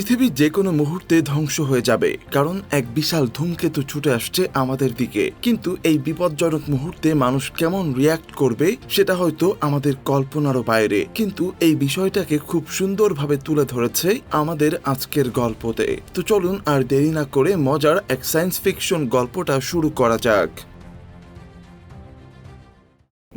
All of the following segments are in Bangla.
পৃথিবী যে কোনো মুহূর্তে ধ্বংস হয়ে যাবে, কারণ এক বিশাল ধূমকেতু ছুটে আসছে আমাদের দিকে। কিন্তু এই বিপজ্জনক মুহূর্তে মানুষ কেমন রিয়াক্ট করবে, সেটা হয়তো আমাদের কল্পনারও বাইরে। কিন্তু এই বিষয়টাকে খুব সুন্দরভাবে তুলে ধরেছে আমাদের আজকের গল্পতে। তো চলুন আর দেরি না করে মজার এক সায়েন্স ফিকশন গল্পটা শুরু করা যাক।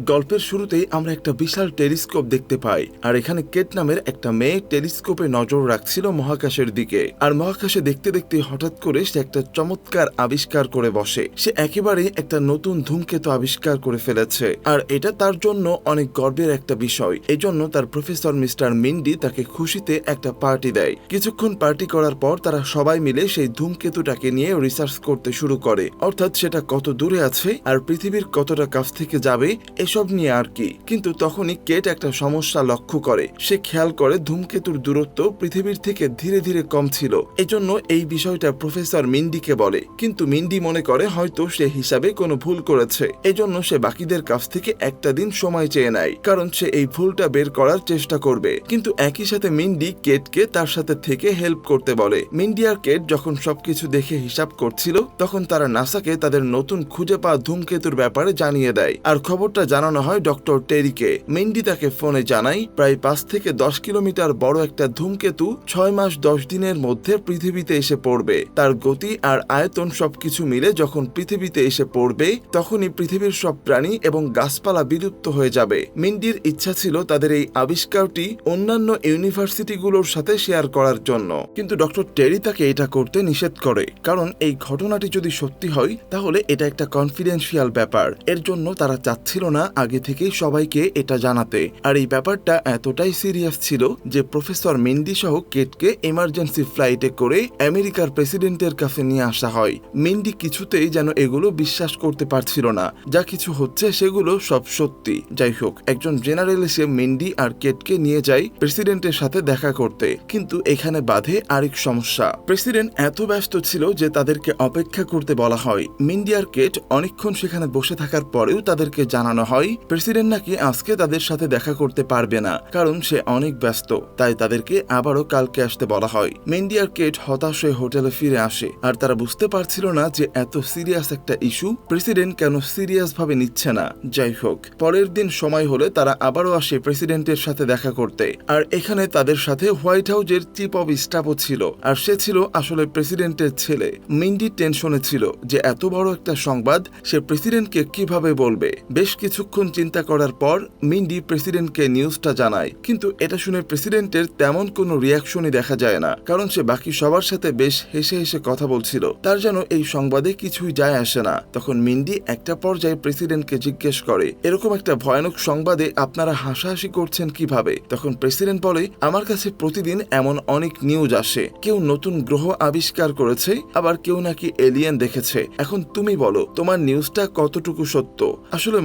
গল্পের শুরুতেই আমরা একটা বিশাল টেলিস্কোপ দেখতে পাই, আর এখানে কেট নামের একটা মেয়ে টেলিস্কোপে নজর রাখছিল মহাকাশের দিকে। আর মহাকাশে দেখতে দেখতে হঠাৎ করে সে একটা চমৎকার আবিষ্কার করে বসে। সে একেবারে একটা নতুন ধূমকেতু আবিষ্কার করে ফেলেছে। আর এটা তার জন্য অনেক গর্বের একটা বিষয়। এজন্য তার প্রফেসর মিস্টার মিন্ডি তাকে খুশিতে একটা পার্টি দেয়। কিছুক্ষণ পার্টি করার পর তারা সবাই মিলে সেই ধূমকেতুটাকে নিয়ে রিসার্চ করতে শুরু করে। অর্থাৎ সেটা কত দূরে আছে, আর পৃথিবীর কতটা কাছ থেকে যাবে এসব নিয়ে আর কি। কিন্তু তখনই কেট একটা সমস্যা লক্ষ্য করে। সে খেয়াল করে ধূমকেতুর দূরত্ব পৃথিবীর থেকে ধীরে ধীরে কম ছিল। এজন্য এই বিষয়টা প্রফেসর মিন্ডিকে বলে। কিন্তু মিন্ডি মনে করে হয়তো সে হিসাবে কোনো ভুল করেছে। এজন্য সে বাকিদের কাছ থেকে একটা দিন সময় চেয়ে নেয়। কারণ সে এই ভুলটা বের করার চেষ্টা করবে। কিন্তু একই সাথে মিন্ডি কেটকে তার সাথে থেকে হেল্প করতে বলে। মিন্ডি আর কেট যখন সবকিছু দেখে হিসাব করছিল, তখন তারা নাসাকে তাদের নতুন খুঁজে পাওয়া ধূমকেতুর ব্যাপারে জানিয়ে দেয়। আর খবরটা জানানো হয় ডক্টর টেরিকে। মেন্ডি তাকে ফোনে জানায়, প্রায় পাঁচ থেকে দশ কিলোমিটার বড় একটা ধূমকেতু ছয় মাস দশ দিনের মধ্যে পৃথিবীতে এসে পড়বে। তার গতি আর আয়তন সবকিছু মিলে যখন পৃথিবীতে এসে পড়বে, তখনই পৃথিবীর সব প্রাণী এবং গাছপালা বিলুপ্ত হয়ে যাবে। মিন্ডির ইচ্ছা ছিল তাদের এই আবিষ্কারটি অন্যান্য ইউনিভার্সিটিগুলোর সাথে শেয়ার করার জন্য। কিন্তু ডক্টর টেরি তাকে এটা করতে নিষেধ করে, কারণ এই ঘটনাটি যদি সত্যি হয়, তাহলে এটা একটা কনফিডেন্সিয়াল ব্যাপার। এর জন্য তারা চাচ্ছিল না আগে থেকেই সবাইকে এটা জানাতে। আর এই ব্যাপারটা এতটাই সিরিয়াস ছিল যে প্রফেসর মিন্ডি সহ কেটকে এমার্জেন্সি ফ্লাইটে করে আমেরিকার প্রেসিডেন্টের কাছে নিয়ে আসা হয়। মিন্ডি কিছুতেই যেন এগুলো বিশ্বাস করতে পারছিল না। যা কিছু হচ্ছে সেগুলো সব সত্যি। যাই হোক, একজন জেনারেল এসে মিন্ডি আর কেটকে নিয়ে যায় প্রেসিডেন্টের সাথে দেখা করতে। কিন্তু এখানে বাধে আরেক সমস্যা। প্রেসিডেন্ট এত ব্যস্ত ছিল যে তাদেরকে অপেক্ষা করতে বলা হয়। মিন্ডি আর কেট অনেকক্ষণ সেখানে বসে থাকার পরেও তাদেরকে জানানো হয়, প্রেসিডেন্ট নাকি আজকে তাদের সাথে দেখা করতে পারবে না, কারণ সে অনেক ব্যস্ত, তাই তাদেরকে আবারও কালকে আসতে বলা হয়। মেন্ডি আর কেট হতাশ হয়ে হোটেলে ফিরে আসে, আর তারা বুঝতে পারছিল না যে এত সিরিয়াস একটা ইস্যু, প্রেসিডেন্ট কেন সিরিয়াস ভাবে নিচ্ছে না। যাই হোক, পরের দিন সময় হলে তারা আবারও আসে প্রেসিডেন্টের সাথে দেখা করতে। আর এখানে তাদের সাথে হোয়াইট হাউসের চিফ অব স্টাফও ছিল, আর সে ছিল আসলে প্রেসিডেন্টের ছেলে। মিন্ডি টেনশনে ছিল যে এত বড় একটা সংবাদ সে প্রেসিডেন্টকে কীভাবে বলবে। বেশ কিছুক্ষণ চিন্তা করার পর মিন্ডি প্রেসিডেন্টকে নিউজটা জানায়। কিন্তু এটা শুনে প্রেসিডেন্টের তেমন কোনো রিয়াকশনই দেখা যায় না, কারণ সে বাকি সবার সাথে বেশ হেসে হেসে কথা বলছিল। তার যেন এই সংবাদে কিছুই যায় আসে না। তখন মিন্ডি একটা পর্যায়ে প্রেসিডেন্টকে জিজ্ঞেস করে, এরকম একটা ভয়ানক সংবাদে আপনারা হাসাহাসি করছেন কীভাবে? তখন প্রেসিডেন্ট বলে, আমার কাছে প্রতিদিন এমন অনেক নিউজ আসে। কেউ নতুন গ্রহ আবিষ্কার করেছে, আবার কেউ নাকি এলিয়েন দেখেছে। এখন তুমি বলো, তোমার নিউজটা কতটুকু সত্য? আসলে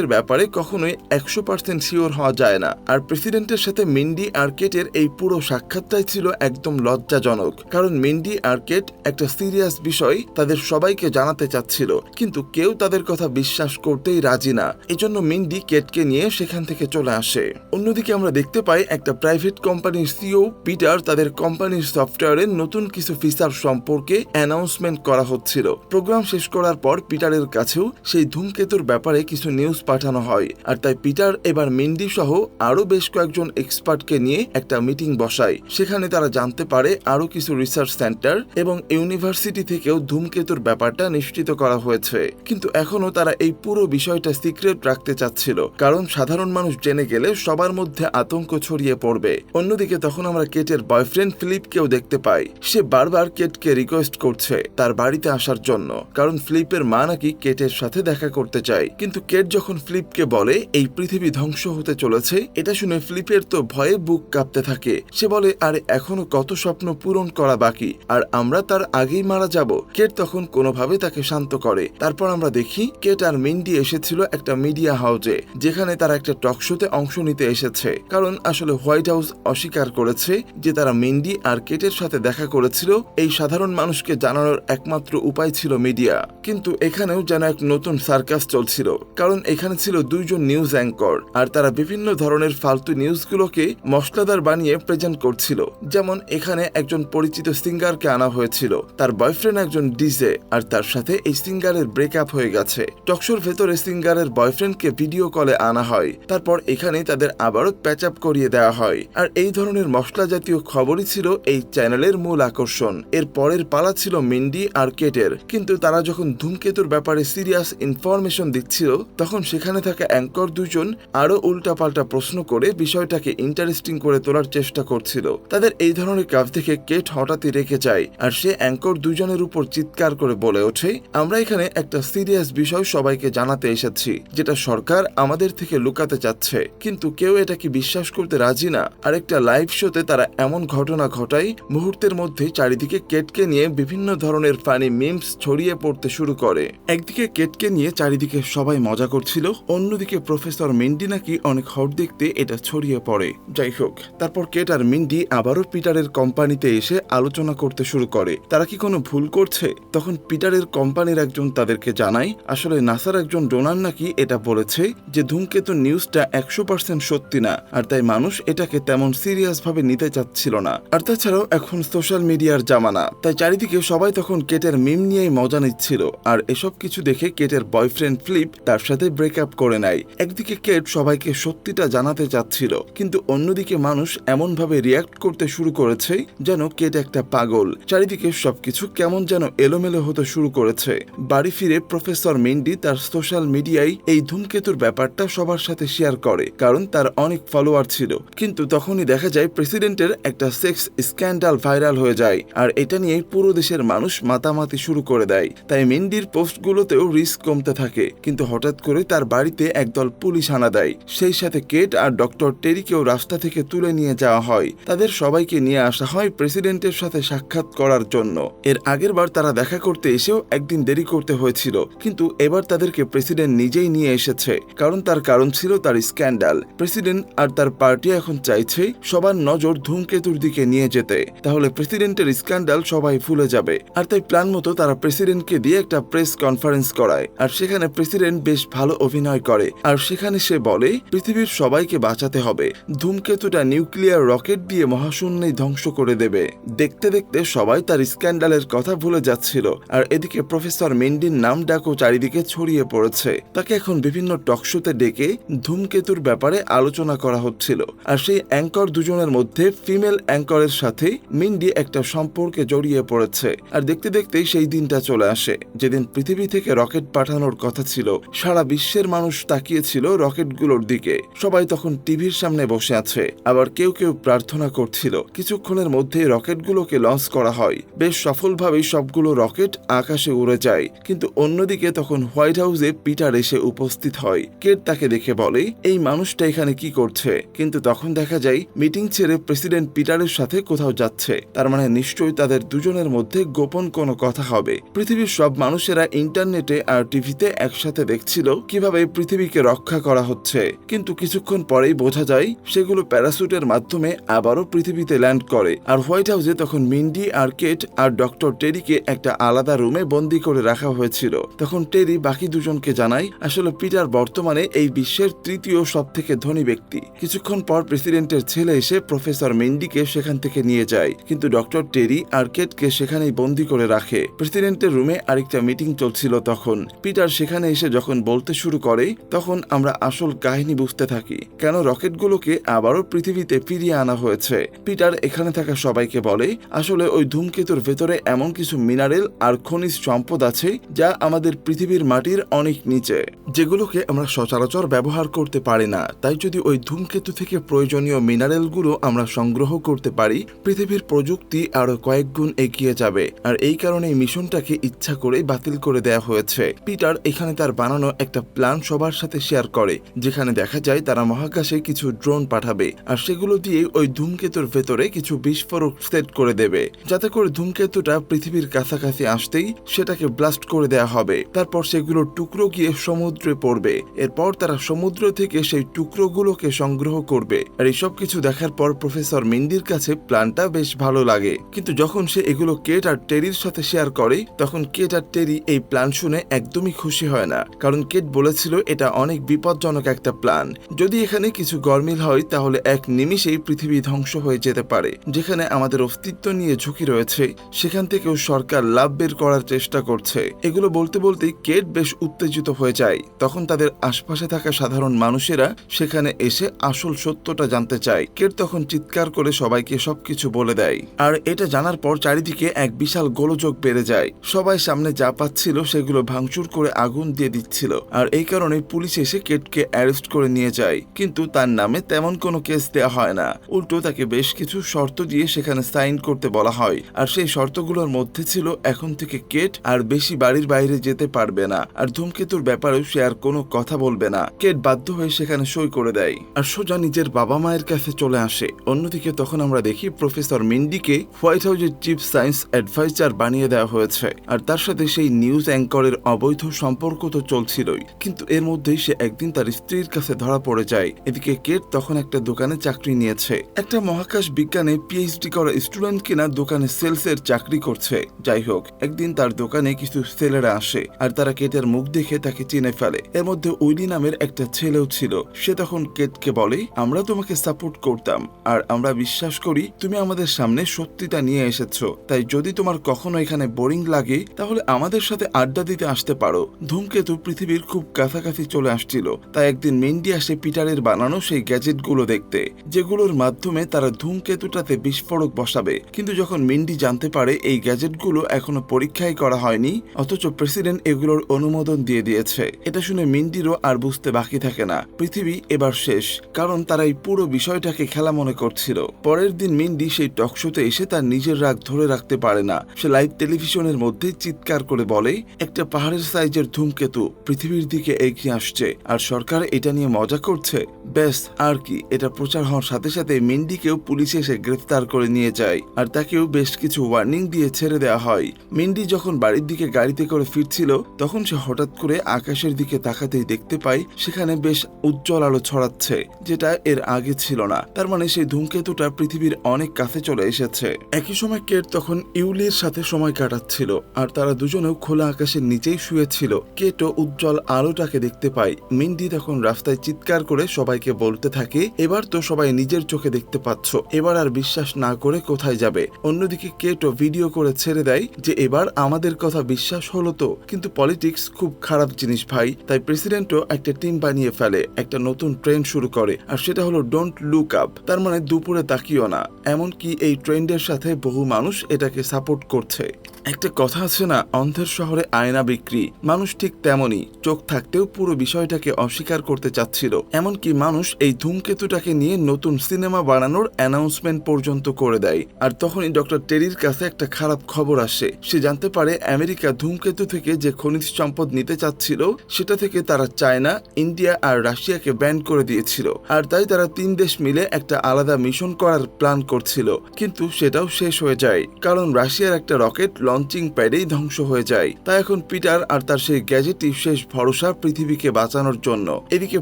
মহাকাশের ব্যাপারে কখনোই একশো পার্সেন্ট শিওর হওয়া যায় না। আর প্রেসিডেন্টের সাথে মিন্ডি আর্কেটের এই পুরো সাক্ষাৎটাই ছিল একদম লজ্জাজনক। কারণ মিন্ডি আর্কেট একটা সিরিয়াস বিষয়, তাদের সবাইকে জানাতে চাচ্ছিল। কিন্তু কেউ তাদের কথা বিশ্বাস করতেই রাজি না। এজন্য মিন্ডি কেটকে নিয়ে সেখান থেকে চলে আসে। অন্যদিকে আমরা দেখতে পাই একটা প্রাইভেট কোম্পানির সিও, পিটার তাদের কোম্পানির সফটওয়্যারের নতুন কিছু ফিচার সম্পর্কে অ্যানাউন্সমেন্ট করা হচ্ছিল। প্রোগ্রাম শেষ করার পর পিটারের কাছেও সেই ধূমকেতুর ব্যাপারে কিছু নিউজ পাঠানো হয়। আর তাই পিটার এবার মিন্ডি সহ আরও বেশ কয়েকজন এক্সপার্টকে নিয়ে একটা মিটিং বসায়। সেখানে তারা জানতে পারে আরও কিছু রিসার্চ সেন্টার এবং ইউনিভার্সিটি থেকেও ধূমকেতুর ব্যাপারটা নিশ্চিত করা হয়েছে। কিন্তু এখনও তারা এই পুরো বিষয়টা সিক্রেট রাখতে চাচ্ছিল। কারণ সাধারণ মানুষ জেনে গেলে সবার মধ্যে আতঙ্ক ছড়িয়ে পড়বে। অন্যদিকে তখন আমরা কেটের বয়ফ্রেন্ড ফিলিপকেও দেখতে পাই। সে বারবার কেটকে রিকোয়েস্ট করছে তার বাড়িতে আসার জন্য। কারণ ফিলিপের মা নাকি কেটের সাথে দেখা করতে চায়। কিন্তু কেট যখন ফিলিপকে বলে, এই পৃথিবী ধ্বংস হতে চলেছে। এটা শুনে ফিলিপের তো ভয়ে বুক কাঁপতে থাকে। সে বলে, আরে, এখনও কত স্বপ্ন পূরণ করা বাকি, আর আমরা তার আগেই মারা যাব। কেট তখন কোনোভাবে তাকে শান্ত করে। তারপর আমরা দেখি, কেট আর মিন্ডি এসেছিল একটা মিডিয়া হাউসে যেখানে তারা একটা টক শোতে অংশ নিতে এসেছে। কারণ আসলে হোয়াইট হাউস অস্বীকার করেছে যে তারা মিন্ডি আর কেটের সাথে দেখা করেছিল। এই সাধারণ মানুষকে জানানোর একমাত্র উপায় ছিল মিডিয়া। কিন্তু এখানেও যেন এক নতুন সার্কাস চলছিল। কারণ এখানে এখানে ছিল দুইজন নিউজ অ্যাঙ্কর আর তারা বিভিন্ন ধরনের ফালতু নিউজগুলোকে মশলাদার বানিয়ে প্রেজেন্ট করছিল। যেমন এখানে একজন পরিচিত সিঙ্গারকে আনা হয়েছিল, তার বয়ফ্রেন্ড একজন ডিজে আর তার সাথে এই সিঙ্গারের ব্রেকআপ হয়ে গেছে। টকশোর ভেতরে সিঙ্গারের বয়ফ্রেন্ডকে ভিডিও কলে আনা হয়, তারপর এখানে তাদের আবারও প্যাচ আপ করিয়ে দেওয়া হয়। আর এই ধরনের মশলা জাতীয় খবরই ছিল এই চ্যানেলের মূল আকর্ষণ। এর পরের পালা ছিল মিন্ডি আর কেটের কিন্তু তারা যখন ধূমকেতুর ব্যাপারে সিরিয়াস ইনফরমেশন দিচ্ছিল, তখন সেখানে থাকা অ্যাঙ্কর দুজন আরও উল্টাপাল্টা প্রশ্ন করে বিষয়টাকে ইন্টারেস্টিং করে তোলার চেষ্টা করছিল। তাদের এই ধরনের কাজ দেখে কেট হঠাৎই রেখে যায় আর সে অ্যাঙ্কর দুজনের উপর চিৎকার করে বলে ওঠে, আমরা এখানে একটা সিরিয়াস বিষয় সবাইকে জানাতে এসেছি, যেটা সরকার আমাদের থেকে লুকাতে চাচ্ছে। কিন্তু কেউ এটাকে বিশ্বাস করতে রাজি না? আর একটা লাইভ শোতে তারা এমন ঘটনা ঘটায়, মুহূর্তের মধ্যে চারিদিকে কেটকে নিয়ে বিভিন্ন ধরনের ফানি মিমস ছড়িয়ে পড়তে শুরু করে। একদিকে কেটকে নিয়ে চারিদিকে সবাই মজা করছিল অন্যদিকে প্রফেসর মিন্ডি নাকি অনেক হট দেখতে এটা ছড়িয়ে পড়ে। যাই হোক, তারপর কেট আর মিন্ডি আবারও পিটারের কোম্পানিতে এসে আলোচনা করতে শুরু করে। তারা কি কোনো ভুল করছে? তখন পিটারের কোম্পানির একজন তাদেরকে জানায় আসলে নাসার একজন ডোনার নাকি এটা বলেছে যে ধূমকেতু নিউজটা একশো পার্সেন্ট সত্যি না, আর তাই মানুষ এটাকে তেমন সিরিয়াস ভাবে নিতে চাচ্ছিল না। আর তাছাড়াও এখন সোশ্যাল মিডিয়ার জামানা, তাই চারিদিকে সবাই তখন কেটের মিম নিয়েই মজা নিচ্ছিল। আর এসব কিছু দেখে কেটের বয়ফ্রেন্ড ফ্লিপ তার সাথে ব্রেকআপ করে নেয় একদিকে কেট সবাইকে সত্যিটা জানাতে চাচ্ছিল, কিন্তু অন্যদিকে মানুষ এমন ভাবে রিয়াক্ট করতে শুরু করেছে যেন কেট একটা পাগল। চারিদিকে সবকিছু কেমন যেন এলোমেলো হতে শুরু করেছে। বাড়ি ফিরে প্রফেসর মিন্ডি তার সোশ্যাল মিডিয়ায় এই ধূমকেতুর ব্যাপারটা সবার সাথে শেয়ার করে, কারণ তার অনেক ফলোয়ার ছিল। কিন্তু তখনই দেখা যায় প্রেসিডেন্টের একটা সেক্স স্ক্যান্ডাল ভাইরাল হয়ে যায়, আর এটা নিয়ে পুরো দেশের মানুষ মাতামাতি শুরু করে দেয়। তাই মিন্ডির পোস্টগুলোতেও রিস্ক কমতে থাকে, কিন্তু হঠাৎ করে তার বাড়িতে একদল পুলিশ আনা দেয়। সেই সাথে কেট আর ডক্টর টেরিকেও রাস্তা থেকে তুলে নিয়ে যাওয়া হয়। তাদের সবাইকে নিয়ে আসা হয় প্রেসিডেন্টের সাথে সাক্ষাৎ করার জন্য। এর আগের বার তারা দেখা করতে এসেও একদিন দেরি করতে হয়েছিল। কিন্তু এবার তাদেরকে প্রেসিডেন্ট নিজেই নিয়ে এসেছে। কারণ তার কারণ ছিল তার স্ক্যান্ডাল। প্রেসিডেন্ট আর তার পার্টি এখন চাইছে সবার নজর ধূমকেতুর দিকে নিয়ে যেতে। তাহলে প্রেসিডেন্টের স্ক্যান্ডাল সবাই ভুলে যাবে। আর তাই প্ল্যান মতো তারা প্রেসিডেন্টকে দিয়ে একটা প্রেস কনফারেন্স করায়। আর সেখানে প্রেসিডেন্ট বেশ ভালো অভিনয় করে। আর সেখানে সে বলে, পৃথিবীর সবাইকে বাঁচাতে হবে। ধূমকেতুটা নিউক্লিয়ার রকেট দিয়ে মহাশূন্যেই ধ্বংস করে দেবে। দেখতে দেখতে সবাই তার স্ক্যান্ডালের কথা ভুলে যাচ্ছিল। আর এদিকে প্রফেসর মেন্ডির নাম ডাকও চারিদিকে ছড়িয়ে পড়েছে। তাকে এখন বিভিন্ন টকশোতে ডেকে ধূমকেতুর ব্যাপারে আলোচনা করা হচ্ছিল। আর সেই অ্যাঙ্কর দুজনের মধ্যে ফিমেল অ্যাঙ্করের সাথে মিন্ডি একটা সম্পর্কে জড়িয়ে পড়েছে। আর দেখতে দেখতেই সেই দিনটা চলে আসে। যেদিন পৃথিবী থেকে রকেট পাঠানোর কথা ছিল, সারা বিশ্বের মানুষ তাকিয়েছিল রকেটগুলোর দিকে। সবাই তখন টিভির সামনে বসে আছে। আবার কেউ কেউ প্রার্থনা করছিল। কিছুক্ষণের মধ্যে রকেটগুলোকে লঞ্চ করা হয়। বেশ সফলভাবেই সবগুলো রকেট আকাশে উড়ে যায়। কিন্তু অন্যদিকে তখন হোয়াইট হাউসে পিটার এসে উপস্থিত হয়। কেট তাকে দেখে বলে, এই মানুষটা এখানে কি করছে? কিন্তু তখন দেখা যায়, মিটিং ছেড়ে প্রেসিডেন্ট পিটারের সাথে কোথাও যাচ্ছে। তার মানে নিশ্চয়ই তাদের দুজনের মধ্যে গোপন কোনো কথা হবে। পৃথিবীর সব মানুষেরা ইন্টারনেটে আর টিভিতে একসাথে দেখছিল কীভাবে পৃথিবীকে রক্ষা করা হচ্ছে। কিন্তু কিছুক্ষণ পরেই বোঝা যায়, সেগুলো প্যারাসুটের মাধ্যমে আবারও পৃথিবীতে ল্যান্ড করে। আর হোয়াইট হাউসে তখন মিন্ডি, আর কেট, আর ডক্টর টেরিকে একটা আলাদা রুমে বন্দি করে রাখা হয়েছিল। তখন টেরি বাকি দুজনকে জানায়, আসলে পিটার বর্তমানে এই বিশ্বের তৃতীয় সব থেকে ধনী ব্যক্তি। কিছুক্ষণ পর প্রেসিডেন্টের ছেলে এসে প্রফেসর মেন্ডিকে সেখান থেকে নিয়ে যায়। কিন্তু ডক্টর টেরি আর কেটকে সেখানেই বন্দি করে রাখে। প্রেসিডেন্টের রুমে আরেকটা মিটিং চলছিল তখন। পিটার সেখানে এসে যখন বলতে শুরু করে তখন আমরা আসল কাহিনী বুঝতে থাকি। কেন রকেটগুলোকে আবারও পৃথিবীতে ফিরিয়ে আনা হয়েছে? পিটার এখানে থাকা সবাইকে বলে, আসলে ওই ধূমকেতুর ভেতরে এমন কিছু মিনারেল আর খনিজ সম্পদ আছে যা আমাদের পৃথিবীর মাটির অনেক নিচে, যেগুলোকে আমরা সচরাচর ব্যবহার করতে পারি না। তাই যদি ওই ধূমকেতু থেকে প্রয়োজনীয় মিনারেলগুলো আমরা সংগ্রহ করতে পারি, পৃথিবীর প্রযুক্তি আরও কয়েক গুণ এগিয়ে যাবে। আর এই কারণে মিশনটাকে ইচ্ছা করে বাতিল করে দেয়া হয়েছে। পিটার এখানে তার বানানো একটা প্ল্যান সবার সাথে শেয়ার করে, যেখানে দেখা যায় তারা মহাকাশে কিছু ড্রোন পাঠাবে, আর সেগুলো দিয়ে ওই ধূমকেতুর ভেতরে কিছু বিস্ফোরক সেট করে দেবে। যাতে করে ধূমকেতুটা পৃথিবীর কাছাকাছি আসতেই সেটাকে ব্লাস্ট করে দেয়া হবে। তারপর সেগুলোর টুকরো গিয়ে সমুদ্রে পড়বে। এরপর তারা সমুদ্র থেকে সেই টুকরোগুলোকে সংগ্রহ করবে। আর এইসব কিছু দেখার পর প্রফেসর মিন্ডির কাছে প্ল্যানটা বেশ ভালো লাগে। কিন্তু যখন সে এগুলো কেট আর টেরির সাথে শেয়ার করে, তখন কেট আর টেরি এই প্ল্যান শুনে একদমই খুশি হয় না। কারণ কেট বলেছে বলেছিল, এটা অনেক বিপজ্জনক একটা প্ল্যান। যদি এখানে কিছু গরমিল হয়, তাহলে এক নিমিষেই পৃথিবী ধ্বংস হয়ে যেতে পারে, যেখানে আমাদের অস্তিত্ব নিয়ে ঝুঁকি রয়েছে। সেখান থেকেও সরকার লাভ বের করার চেষ্টা করছে। এগুলো বলতে বলতে কেট বেশ উত্তেজিত হয়ে যায়। তখন তাদের আশপাশে থাকা সাধারণ মানুষেরা সেখানে এসে আসল সত্যটা জানতে চায়। কেট তখন চিৎকার করে সবাইকে সবকিছু বলে দেয়। আর এটা জানার পর চারিদিকে এক বিশাল গোলযোগ বেড়ে যায়। সবাই সামনে যা পাচ্ছিল, সেগুলো ভাঙচুর করে আগুন দিয়ে দিচ্ছিল। আর এই কারণে পুলিশ এসে কেটকে অ্যারেস্ট করে নিয়ে যায়। কিন্তু তার নামে তেমন কোনো কেস দেওয়া হয় না। উল্টো তাকে বেশ কিছু শর্ত দিয়ে সেখানে সাইন করতে বলা হয়। আর সেই শর্তগুলোর মধ্যে ছিল এখন থেকে কেট আর বেশি বাড়ির বাইরে যেতে পারবে না। আর ধূমকেতুর ব্যাপারেও সে আর কোনো কথা বলবে না। কেট বাধ্য হয়ে সেখানে সই করে দেয়। আর সোজা নিজের বাবা মায়ের কাছে চলে আসে। অন্যদিকে তখন আমরা দেখি প্রফেসর মিন্ডিকে হোয়াইট হাউসের চিফ সায়েন্স অ্যাডভাইজার বানিয়ে দেওয়া হয়েছে। আর তার সাথে সেই নিউজ অ্যাঙ্করের অবৈধ সম্পর্ক তো চলছিলই। কিন্তু এর মধ্যেই সে একদিন তার স্ত্রীর কাছে ধরা পড়ে যায়। এদিকে কেট তখন একটা দোকানে চাকরি নিয়েছে। একটা মহাকাশ বিজ্ঞানে পিএইচডি করা স্টুডেন্ট কিনা দোকানে সেলস এর চাকরি করছে। যাই হোক, একদিন তার দোকানে কিছু ছেলেরা আসে আর তারা কেটের মুখ দেখে তাকে চিনে ফেলে। এর মধ্যে উইলি নামের একটা ছেলেও ছিল। সে তখন কেটকে বলে, আমরা তোমাকে সাপোর্ট করতাম আর আমরা বিশ্বাস করি তুমি আমাদের সামনে সত্যিটা নিয়ে এসেছ। তাই যদি তোমার কখনো এখানে বোরিং লাগে, তাহলে আমাদের সাথে আড্ডা দিতে আসতে পারো। ধূমকেতু পৃথিবীর খুব কাছাকাছি চলে আসছিল। তাই একদিন মেন্ডি আসে পিটারের বানানো সেই গ্যাজেটগুলো দেখতে, যেগুলোর মাধ্যমে তারা ধূমকেতুটাতে বিস্ফোরক বসাবে। কিন্তু যখন মিন্ডি জানতে পারে এই গ্যাজেটগুলো এখনও পরীক্ষাই করা হয়নি, অথচ প্রেসিডেন্ট এগুলোর অনুমোদন দিয়ে দিয়েছে। এটা শুনে মিন্ডিরও আর বুঝতে বাকি থাকে না। পৃথিবী এবার শেষ, কারণ তারা এই পুরো বিষয়টাকে খেলা মনে করছিল। পরের দিন মিন্ডি সেই টকশোতে এসে তার নিজের রাগ ধরে রাখতে পারে না। সে লাইভ টেলিভিশনের মধ্যে চিৎকার করে বলে, একটা পাহাড়ের সাইজের ধূমকেতু, পৃথিবীর দিকে এগিয়ে আসছে। আর সরকার এটা নিয়ে মজা করছে? ব্যাস, আর কি। এটা প্রচার হওয়ার সাথে সাথে মিন্ডিকেও পুলিশ এসে গ্রেফতার করে নিয়ে যায়। আর তাকেও বেশ কিছু ওয়ার্নিং দিয়ে ছেড়ে দেওয়া হয়। মিন্ডি যখন বাড়ির দিকে গাড়িতে করে ফিরছিল, তখন সে হঠাৎ করে আকাশের দিকে তাকাতেই দেখতে পায়, সেখানে বেশ উজ্জ্বল আলো ছড়াচ্ছে, যেটা এর আগে ছিল না। তার মানে সেই ধূমকেতুটা পৃথিবীর অনেক কাছে চলে এসেছে। একই সময় কেট তখন ইউলির সাথে সময় কাটাচ্ছিল, আর তারা দুজনেও খোলা আকাশের নিচেই শুয়েছিল। কেটো উজ্জ্বল আলোটাকে দেখতে পায় মিন্ডি তখন রাস্তায় চিৎকার করে সবাইকে বলতে থাকে, এবার তো সবাই নিজের চোখে দেখতে পাচ্ছ, এবার আর বিশ্বাস না করে কোথায় যাবে? অন্যদিকে কেটো ভিডিও করে ছেড়ে দেয় যে, এবার আমাদের কথা বিশ্বাস হলো তো? কিন্তু পলিটিক্স খুব খারাপ জিনিস ভাই, তাই প্রেসিডেন্টও একটা টিম বানিয়ে ফেলে, একটা নতুন ট্রেন্ড শুরু করে, আর সেটা হলো ডোন্ট লুক আপ, তার মানে দুপুরে তাকিও না, এমনকি এই ট্রেন্ডের সাথে বহু মানুষ এটাকে সাপোর্ট করছে। একটা কথা আছে না, অন্ধের শহরে আয়না বিক্রি। মানুষ ঠিক তেমনই, চোখ থাকতেও পুরো বিষয়টাকে অস্বীকার করতে চাচ্ছিল। এমনকি মানুষ এই ধূমকেতুটাকে নিয়ে নতুন সিনেমা বানানোর অ্যানাউন্সমেন্ট পর্যন্ত করে দেয়। আর তখনই ডক্টর টেরির কাছে একটা খারাপ খবর আসে। সে জানতে পারে আমেরিকা ধূমকেতু থেকে যে খনিজ সম্পদ নিতে চাচ্ছিল, সেটা থেকে তারা চায়না, ইন্ডিয়া আর রাশিয়াকে ব্যান করে দিয়েছিল। আর তাই তারা তিন দেশ মিলে একটা আলাদা মিশন করার প্ল্যান করছিল। কিন্তু সেটাও শেষ হয়ে যায়। কারণ রাশিয়ার একটা রকেট লঞ্চিং প্যাডেই ধ্বংস হয়ে যায়। তাই এখন পিটার আর তার সেই গ্যাজেটই শেষ ভরসা পৃথিবীকে বাঁচানোর জন্য। এদিকে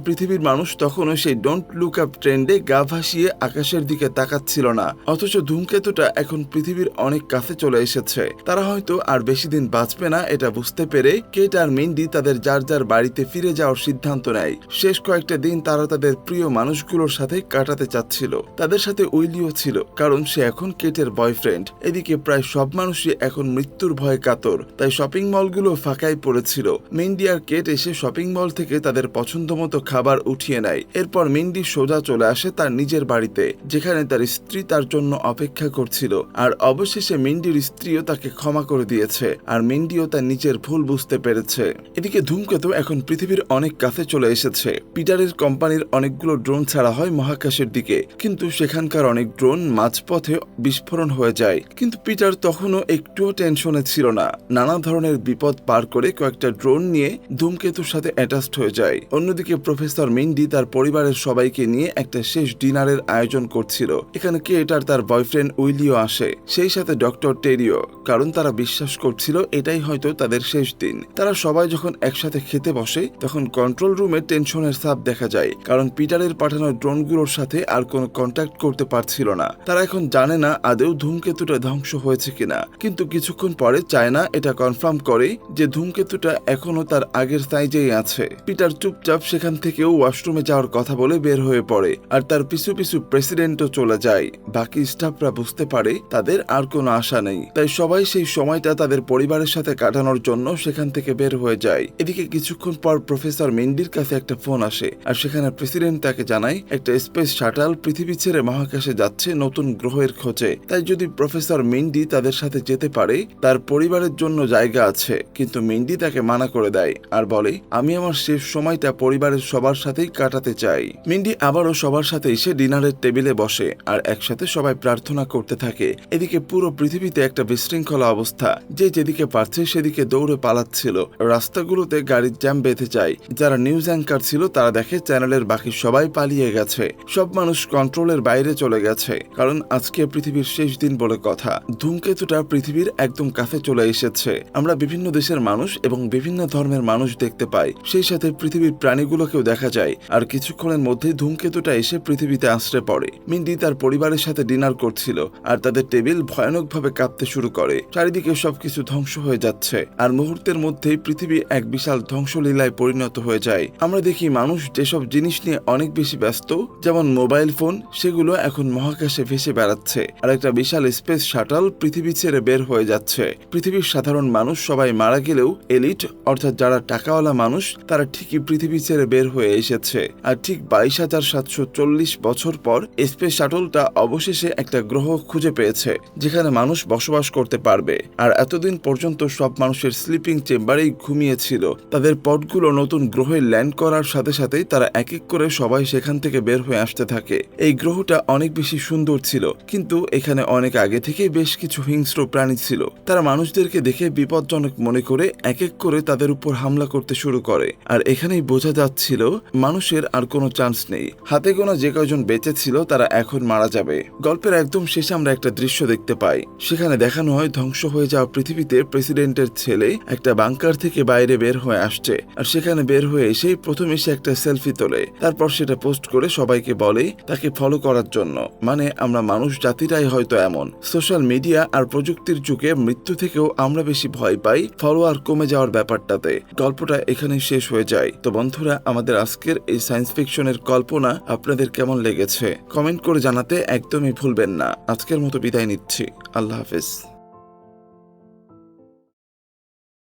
পৃথিবীর মানুষ তখনও সেই ডোন্ট লুক আপ ট্রেন্ডে গা ভাসিয়ে আকাশের দিকে তাকাচ্ছিল না। অথচ ধূমকেতুটা এখন পৃথিবীর অনেক কাছে চলে এসেছে। তারা হয়তো আর বেশি দিন বাঁচবে না এটা বুঝতে পেরে কেট আর মিন্ডি তাদের যার যার বাড়িতে ফিরে যাওয়ার সিদ্ধান্ত নেয়। শেষ কয়েকটা দিন তারা তাদের প্রিয় মানুষগুলোর সাথে কাটাতে চাচ্ছিল। তাদের সাথে উইলিও ছিল, কারণ সে এখন কেটের বয়ফ্রেন্ড এদিকে প্রায় সব মানুষই এখন মৃত্যুর ভয়ে কাতর, তাই শপিং মলগুলো ফাঁকাই পড়েছিল। মিন্ডি আর কেট এসে শপিং মল থেকে তাদের পছন্দ মতো খাবার উঠিয়ে নেয়। এরপর মিন্ডি সোজা চলে আসে তার নিজের বাড়িতে, যেখানে তার স্ত্রী তার জন্য অপেক্ষা করছিল। আর অবশেষে মিন্ডির স্ত্রীও তাকে ক্ষমা করে দিয়েছে, আর মিন্ডিও তার নিজের ভুল বুঝতে পেরেছে। এদিকে ধূমকেতু এখন পৃথিবীর অনেক কাছে চলে এসেছে। পিটারের কোম্পানির অনেকগুলো ড্রোন ছাড়া হয় মহাকাশের দিকে, কিন্তু সেখানকার অনেক ড্রোন মাঝপথে বিস্ফোরণ হয়ে যায়। কিন্তু পিটার তখনও একটুও টেনশনে ছিল না। নানা ধরনের বিপদ পার করে কয়েকটা ড্রোন নিয়ে ধূমকেতুর সাথে অ্যাটাচড হয়ে যায়। অন্যদিকে প্রফেসর মিন্ডি তার পরিবারের সবাইকে নিয়ে একটা শেষ ডিনারের আয়োজন করছিল। এখানে কেট আর তার বয়ফ্রেন্ড উইলিও আসে, সেই সাথে ডক্টর টেরিও, কারণ তারা বিশ্বাস করছিল এটাই হয়তো তাদের শেষ দিন। তারা সবাই যখন একসাথে খেতে বসে, তখন কন্ট্রোল রুমে টেনশনের ছাপ দেখা যায়, কারণ পিটারের পাঠানো ড্রোনগুলোর সাথে আর কোনো কন্ট্যাক্ট করতে পারছিল না। তারা এখন জানে না আদেও ধূমকেতুটা ধ্বংস হয়েছে কিনা, কিন্তু কিছুক্ষণ পরে চায়না এটা কনফার্ম করে যে ধূমকেতুটা এখনও তার আগের সাইজেই আছে। পিটার চুপচাপ সেখান থেকেও ওয়াশরুমে যাওয়ার কথা বলে বের হয়ে পড়ে আর তার পিছু পিছু প্রেসিডেন্টও চলে যায়। বাকি স্টাফরা বুঝতে পারে তাদের আর কোনো আশা নেই। তাই সবাই সেই সময়টা তাদের পরিবারের সাথে কাটানোর জন্য সেখান থেকে বের হয়ে যায়। এদিকে কিছুক্ষণ পর প্রফেসর মিন্ডির কাছে একটা ফোন আসে আর সেখানে প্রেসিডেন্ট তাকে জানায়, একটা স্পেস শাটাল পৃথিবী ছেড়ে মহাকাশে যাচ্ছে নতুন গ্রহের খোঁজে। তাই যদি প্রফেসর মিন্ডি তাদের সাথে যেতে পারে তার পরিবারের জন্য জায়গা আছে, কিন্তু মিন্ডি তাকে মানা করে দেয় আর বলে, আমি আমার শেষ সময়টা পরিবারের সবার সাথেই কাটাতে চাই। মিন্ডি আবারও সবার সাথে এসে ডিনারের টেবিলে বসে আর একসাথে সবাই প্রার্থনা করতে থাকে। এদিকে পুরো পৃথিবীতে একটা বিশৃঙ্খলা অবস্থা। যে যেদিকে পারছে সেদিকে দৌড়ে পালাচ্ছিল। রাস্তাগুলোতে গাড়ির জ্যাম বেঁধে যায়। যারা নিউজ অ্যাঙ্কার ছিল তারা দেখে চ্যানেলের বাকি সবাই পালিয়ে গেছে। সব মানুষ কন্ট্রোলের বাইরে চলে গেছে। কারণ আজকে পৃথিবীর শেষ দিন বলে কথা। ধূমকেতুটা পৃথিবীর একদম কাছে চলে এসেছে। আমরা বিভিন্ন দেশের মানুষ এবং বিভিন্ন ধর্মের মানুষ দেখতে পাই। সেই সাথে পৃথিবীর প্রাণীগুলোকেও দেখা যায়। আর কিছুক্ষণের মধ্যেই ধূমকেতুটা এসে পৃথিবীতে আশ্রে পড়ে। মিন্ডি তার পরিবারের সাথে ডিনার করছিল আর তাদের টেবিল ভয়ানকভাবে কাঁপতে শুরু করে। চারিদিকে সবকিছু ধ্বংস হয়ে যাচ্ছে। আর মুহূর্তের মধ্যেই পৃথিবী এক বিশাল ধ্বংসলীলায় পরিণত হয়ে যায়। আমরা দেখি মানুষ যেসব জিনিস নিয়ে অনেক বেশি ব্যস্ত, যেমন মোবাইল ফোন, সেগুলো এখন মহাকাশে ভেসে বেড়াচ্ছে। আর একটা বিশাল স্পেস শাটল পৃথিবী ছেড়ে বের হয়ে যাচ্ছে। পৃথিবীর সাধারণ মানুষ সবাই মারা গেলেও এলিট, অর্থাৎ যারা টাকাওয়ালা মানুষ, তারা ঠিকই পৃথিবী ছেড়ে বের হয়ে এসেছে। আর ঠিক বাইশ হাজার সাতশো চল্লিশ বছর পর স্পেস শাটলটা অবশেষে একটা গ্রহ খুঁজে পেয়েছে, যেখানে মানুষ বসবাস করতে পারবে। আর এতদিন পর্যন্ত সব মানুষের স্লিপিং চেম্বারেই ঘুমিয়েছিল। তাদের পথগুলো নতুন গ্রহে ল্যান্ড করার সাথে সাথেই তারা এক এক করে সবাই সেখান থেকে বের হয়ে আসতে থাকে। এই গ্রহটা অনেক বেশি সুন্দর ছিল, কিন্তু এখানে অনেক আগে থেকেই বেশ কিছু হিংস্র প্রাণী ছিল। তারা মানুষদেরকে দেখে বিপজ্জনক মনে করে এক এক করে তাদের উপর হামলা করতে শুরু করে। আর এখানেই বোঝা যাচ্ছিল, মানুষের আর কোনো চান্স নেই। হাতে গোনা যে কয়জন বেঁচে ছিল, তারা এখন মারা যাবে। গল্পের একদম শেষে আমরা একটা দৃশ্য দেখতে পাই। সেখানে দেখানো হয় ধ্বংস হয়ে যাওয়া পৃথিবীতে প্রেসিডেন্টের ছেলে একটা বাংকার থেকে বাইরে বের হয়ে আসছে। আর সেখানে বের হয়ে এসেই প্রথম এসে একটা সেলফি তোলে। তারপর সেটা পোস্ট করে সবাইকে বলে তাকে ফলো করার জন্য। মানে আমরা মানুষ জাতিরাই হয়তো এমন। সোশ্যাল মিডিয়া আর প্রযুক্তির যুগে মৃত্যু থেকেও আমরা বেশি ভয় পাই ফলোয়ার কমে যাওয়ার ব্যাপারটাতে। গল্পটা এখানে শেষ হয়ে যায়। তো বন্ধুরা, আমাদের আজকের এই সায়েন্স ফিকশনের কল্পনা আপনাদের কেমন লেগেছে? কমেন্ট করে জানাতে একদমই ভুলবেন না। আজকের মতো বিদায় নিচ্ছি। আল্লাহ হাফেজ।